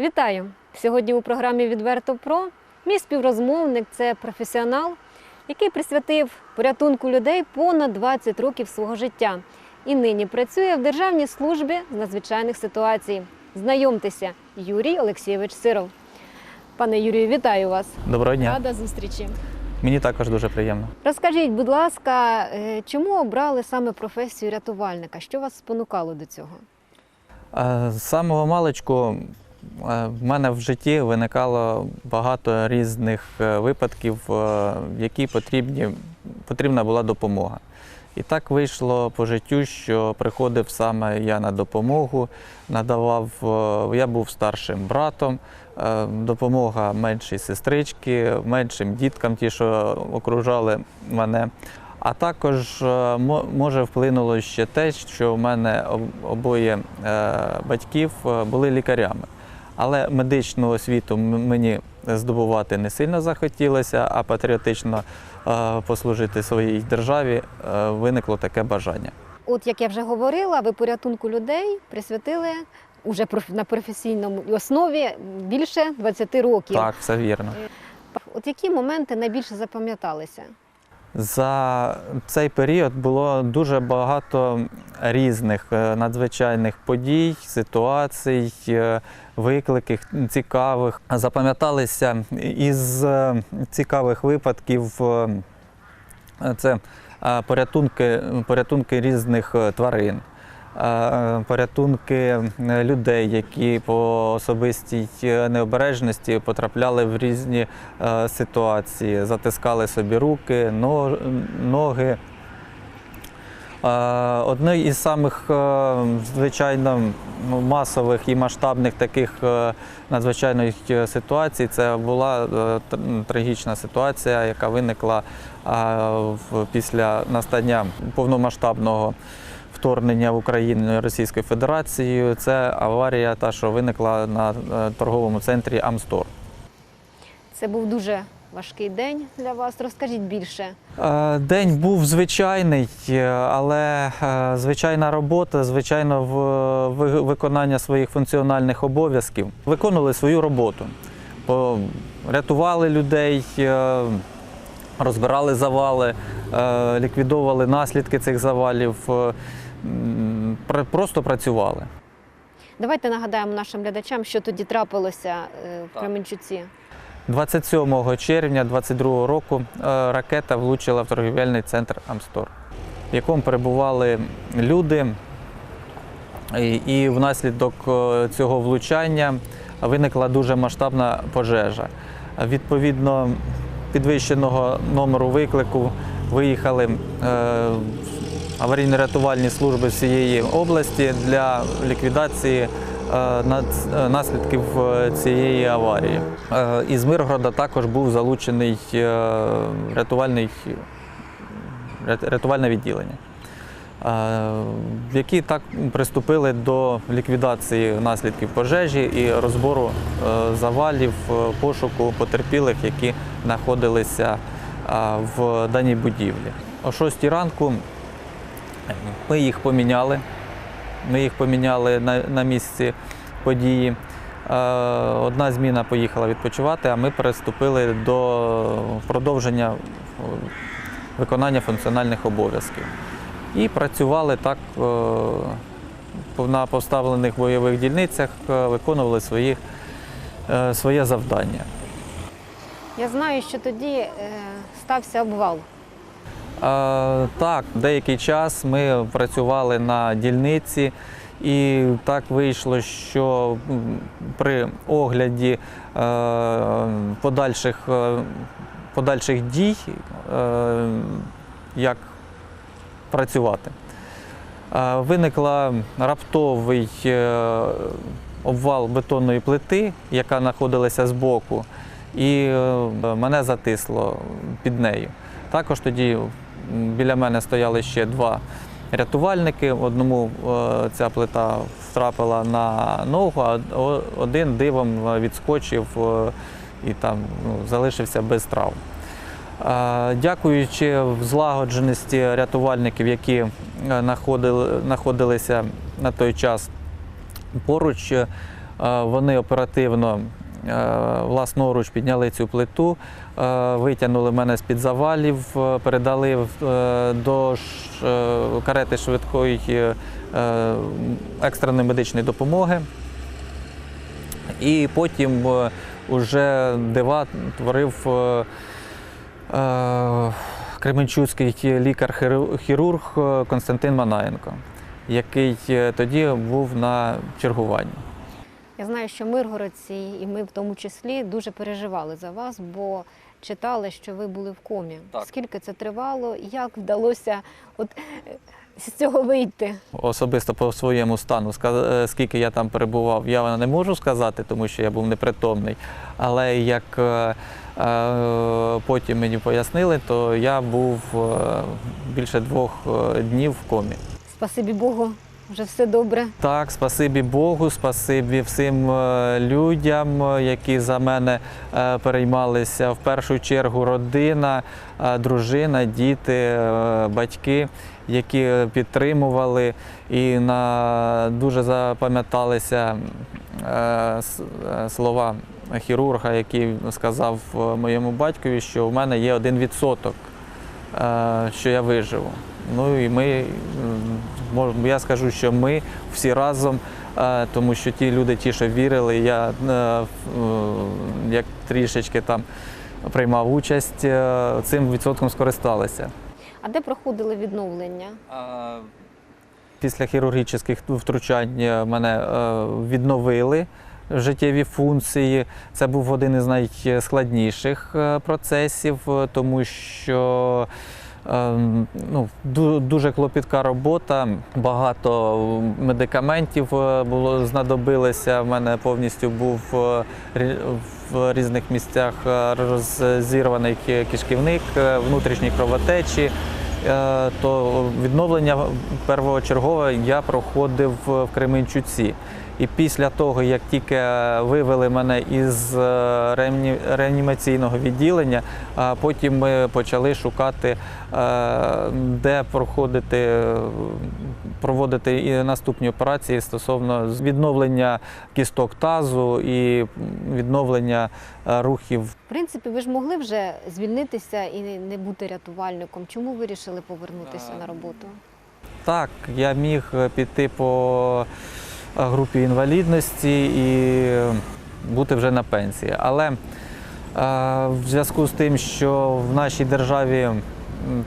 Вітаю! Сьогодні у програмі Відверто Про мій співрозмовник це професіонал, який присвятив порятунку людей понад 20 років свого життя і нині працює в Державній службі з надзвичайних ситуацій. Знайомтеся, Юрій Олексійович Сиров. Пане Юрію, вітаю вас! Доброго дня. Рада зустрічі. Мені також дуже приємно. Розкажіть, будь ласка, е, чому обрали саме професію рятувальника? Що вас спонукало до цього? З самого маличку в мене в житті виникало багато різних е, випадків, е, в які потрібні, потрібна була допомога. І так вийшло по життю, що приходив саме я на допомогу, надавав, е, я був старшим братом, е, допомога меншій сестрички, меншим діткам, ті, що окружали мене. А також е, може вплинуло ще те, що в мене обоє е, батьків е, були лікарями. Але медичну освіту мені здобувати не сильно захотілося, а патріотично е, послужити своїй державі е, виникло таке бажання. От як я вже говорила, ви порятунку людей присвятили уже на професійному основі більше 20 років. Так, все вірно. От які моменти найбільше запам'яталися? За цей період було дуже багато різних е, надзвичайних подій, ситуацій, е, викликів цікавих. Запам'яталися із е, цікавих випадків це порятунки, порятунки різних тварин. Порятунки е, людей, які по особистій е, необережності потрапляли в різні е, ситуації, затискали собі руки, ноги. Одне із самих звичайно ну, масових і масштабних таких надзвичайних е, ситуацій це була трагічна ситуація, яка виникла після настання повномасштабного вторгнення в Україну Російською Федерацією. Це аварія, та що виникла на е, торговому центрі Амстор. Це був дуже важкий день для вас. Розкажіть більше. Е, День був звичайний, е, але звичайна робота, звичайно, в виконання своїх функціональних обов'язків. Виконували свою роботу. Рятували людей, розбирали завали, ліквідовували наслідки цих завалів, просто працювали. Давайте нагадаємо нашим глядачам, що тоді трапилося е, в. Кременчуці. 27 червня 2022 року е, ракета влучила в торгівельний центр Амстор, в якому перебували люди. І, внаслідок е, цього влучання виникла дуже масштабна пожежа. Відповідно, підвищеного номеру виклику виїхали аварійно-рятувальні служби всієї області для ліквідації е, е, наслідків е, цієї аварії. Із Миргорода також був залучений рятувальний, рятувальне відділення, які так приступили до ліквідації наслідків пожежі і розбору завалів, пошуку потерпілих, які знаходилися в даній будівлі. О 6 ранку ми їх поміняли. Ми їх поміняли на, на місці події. Е, Одна зміна поїхала відпочивати, а ми приступили до продовження е, виконання функціональних обов'язків. І працювали так е, на поставлених бойових дільницях, виконували свої, своє завдання. Я знаю, що тоді стався обвал. Так, деякий час ми працювали на дільниці, і так вийшло, що при огляді е, подальших, е, подальших дій, е, як працювати, виникла раптовий обвал бетонної плити, яка знаходилася збоку, і мене затисло під нею. Також тоді біля мене стояли ще два рятувальники. Одному е, ця плита втрапила на ногу, а один дивом е, відскочив е, і там ну, залишився без травм. Дякуючи злагодженості рятувальників, які знаходилися на той час поруч, Вони оперативно власноруч підняли цю плиту, е, витягнули мене з-під завалів, е, передали е, до е, карети швидкої е, екстреної медичної допомоги. І потім е, уже дива творив е, е, кременчуцький лікар-хірург е, Константин Манаєнко, який е, тоді був на чергуванні. Я знаю, що миргородці, і ми в тому числі, дуже переживали за вас, бо читали, що ви були в комі. Так. Скільки це тривало, і як вдалося от, з цього вийти? Особисто по своєму стану, е, скільки я там перебував, я не можу сказати, тому що я був непритомний. Але як е, е, потім мені пояснили, то я був більше двох днів в комі. Спасибі Богу, вже все добре. Так, спасибі Богу, спасибі всім е, людям, е, які за мене е, переймалися. В першу чергу родина, дружина, діти, батьки, які підтримували і на дуже запам'яталися слова хірурга, який сказав моєму батькові, що в мене є один відсоток що я виживу. Ну і ми, я скажу, що ми всі разом, е, тому що ті люди, ті, що вірили, я е, е, як трішечки там приймав участь, цим відсотком скористалися. А де проходили відновлення? Після хірургічних втручань мене відновили життєві функції. Це був один із найскладніших процесів, тому що ну, дуже клопітка робота, багато медикаментів е, було знадобилося. В мене повністю був е, в різних місцях е, роззірваний ки- кишківник, внутрішні кровотечі. То відновлення первочергове я проходив в Кременчуці. І після того, як тільки вивели мене із е, реанімаційного відділення, потім ми почали шукати, е, де проходити, проводити і наступні операції стосовно відновлення кісток тазу і відновлення е, рухів В принципі, ви ж могли вже звільнитися і не- бути рятувальником. Чому ви вирішили повернутися на роботу? Так, я міг піти по групі інвалідності і бути вже на пенсії. Але в зв'язку з тим, що в нашій державі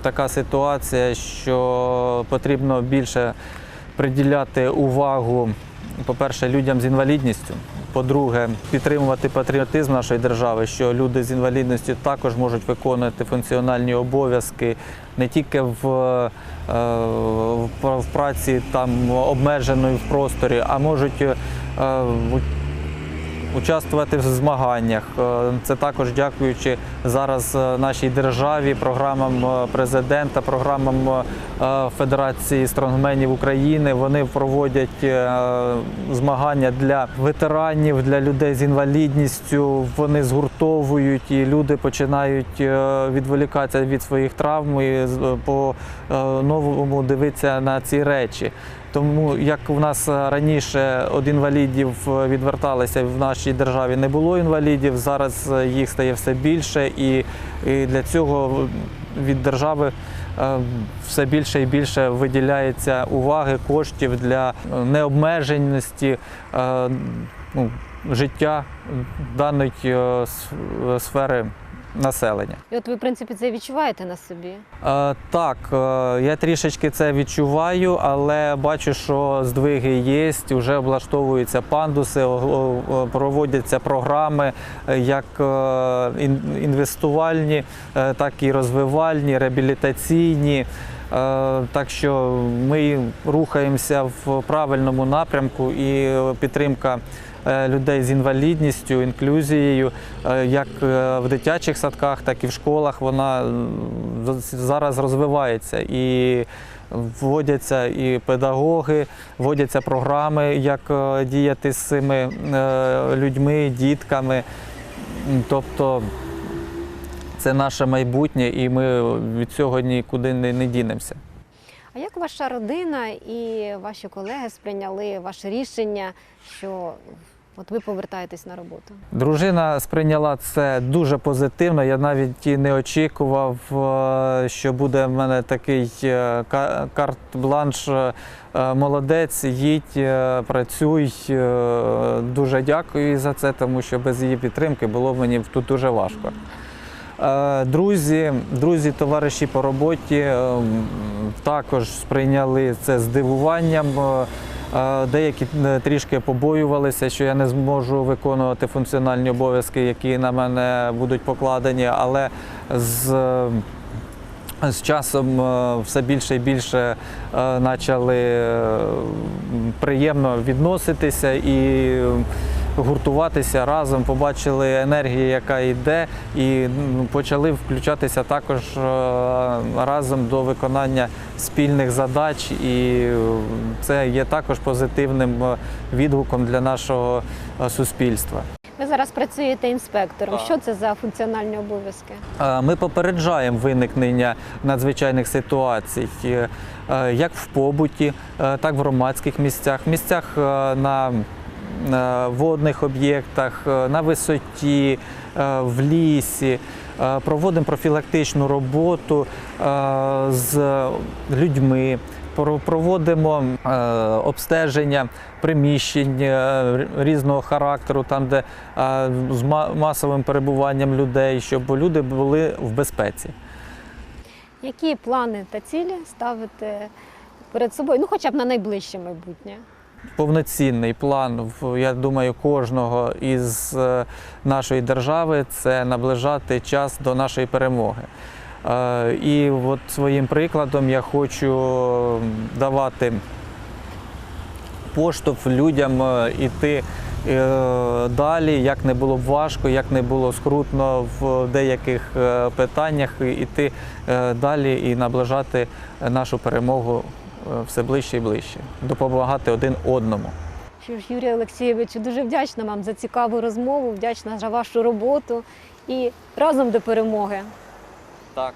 така ситуація, що потрібно більше приділяти увагу, по-перше, людям з інвалідністю. По-друге, підтримувати патріотизм нашої держави, що люди з інвалідністю також можуть виконувати функціональні обов'язки не тільки в, е, в праці там обмеженої в просторі, а можуть е, участвувати в змаганнях. Е, Це також дякуючи зараз е, нашій державі, програмам е, президента, програмам Федерації стронгменів України. Вони проводять змагання для ветеранів, для людей з інвалідністю. Вони згуртовують і люди починають відволікатися від своїх травм і по новому дивитися на ці речі. Тому як у нас е, раніше від інвалідів е, відверталися в нашій державі не було інвалідів, зараз е, їх стає все більше, і, для цього від держави все більше і більше виділяється уваги, коштів для необмеженості ну, життя даної сфери населення. І от ви, в принципі, це відчуваєте на собі. Е, Так, е, я трішечки це відчуваю, але бачу, що здвиги є, вже облаштовуються пандуси, проводяться програми е, як е, інвестувальні, е, так і розвивальні, реабілітаційні. Так що ми рухаємося в правильному напрямку і підтримка людей з інвалідністю, інклюзією, е, як е, в дитячих садках, так і в школах. Вона е, зараз розвивається і вводяться і педагоги, вводяться програми, як е, діяти з цими е, людьми, дітками. Тобто це наше майбутнє, і ми від цього нікуди не дінемося. А як ваша родина і ваші колеги сприйняли ваше рішення, що от ви повертаєтесь на роботу? Дружина сприйняла це дуже позитивно. Я навіть і не очікував, е, що буде в мене такий е, ка- карт-бланш. е, Молодець, їдь, працюй. Дуже дякую за це, тому що без її підтримки було мені тут дуже важко. Друзі, друзі, товариші по роботі е, також сприйняли це здивуванням. Деякі е, трішки побоювалися, що я не зможу виконувати функціональні обов'язки, які на мене будуть покладені, але з е, з часом е, все більше і більше почали приємно відноситися і гуртуватися разом, побачили енергію, яка йде, і почали включатися також е, разом до виконання спільних задач. І е, це є також позитивним е, відгуком для нашого суспільства. Ви зараз працюєте інспектором. Що це за функціональні обов'язки? Ми попереджаємо виникнення надзвичайних ситуацій, як в побуті, так в громадських місцях, місцях на водних об'єктах, е, на висоті, е, в лісі. Е, Проводимо профілактичну роботу е, з людьми. Проводимо е, обстеження приміщень е, різного характеру, там, де е, з масовим перебуванням людей, щоб люди були в безпеці. Які плани та цілі ставите перед собою? Ну, хоча б на найближче майбутнє. Повноцінний план, я думаю, кожного із е, нашої держави це наближати час до нашої перемоги. Е, І от своїм прикладом я хочу давати поштовх людям е, іти далі, як не було б важко, як не було скрутно в деяких питаннях, іти далі і наближати нашу перемогу все ближче і ближче, допомагати один одному. Що ж, Юрію Олексійовичу, дуже вдячна вам за цікаву розмову, вдячна за вашу роботу і разом до перемоги. Так.